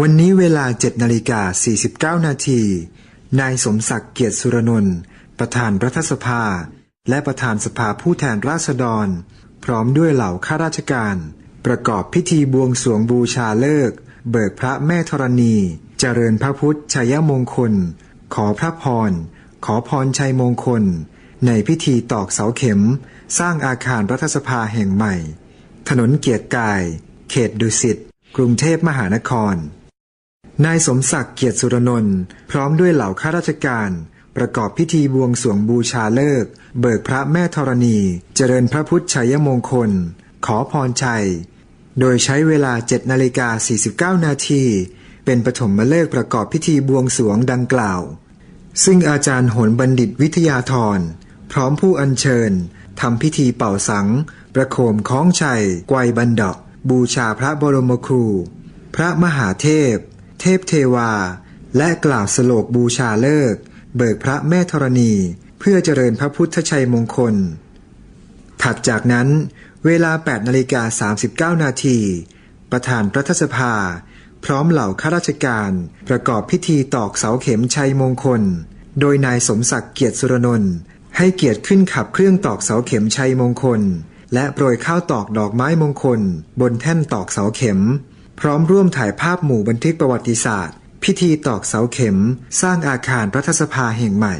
วันนี้เวลา7นาฬิกา49 นาที นายสมศักดิ์เกียรติสุรนนท์ประธานรัฐสภา และประธานสภาผู้แทนราษฎร พร้อมด้วยเหล่าข้าราชการ ประกอบพิธีบวงสรวงบูชาเลิก เบิกพระแม่ธรณี เจริญพระพุทธชัยมงคล ขอพระพร ขอพรชัยมงคล ในพิธีตอกเสาเข็ม สร้างอาคารรัฐสภาแห่งใหม่ ถนนเกียรติกาย เขตดุสิตกรุงเทพมหานคร นายสมศักดิ์เกียรติสุรนนท์พร้อมด้วยเหล่าข้าราชการ ประกอบพิธีบวงสรวงบูชาเลิก เบิกพระแม่ธรณี เจริญพระพุทธชัยมงคล ขอพรชัย โดยใช้เวลา7นาฬิกา49 นาทีเป็นปฐมฤกษ์ประกอบพิธีบวงสรวงดังกล่าว ซึ่งอาจารย์โหนบัณฑิตวิทยาธรพร้อมผู้อัญเชิญทำพิธีเป่าสัง ประโคมคล้องชัยไกวบันดอกบูชาพระบรมครู พระมหาเทพ เทพเทวา และกล่าวสโลกบูชาเลิก เบิกพระแม่ธรณี เพื่อเจริญพระพุทธชัยมงคล ถัดจากนั้น เวลา 8นาฬิกา39 นาทีประธานรัฐสภา พร้อมเหล่าข้าราชการ ประกอบพิธีตอกเสาเข็มชัยมงคล โดยนายสมศักดิ์เกียรติสุรนนท์ให้เกียรติขึ้นขับเครื่องตอกเสาเข็มชัยมงคล และโปรยข้าวตอกดอกไม้มงคล บนแท่นตอกเสาเข็ม พร้อมร่วมถ่ายภาพหมู่บันทึกประวัติศาสตร์ พิธีตอกเสาเข็ม สร้างอาคารรัฐสภาแห่งใหม่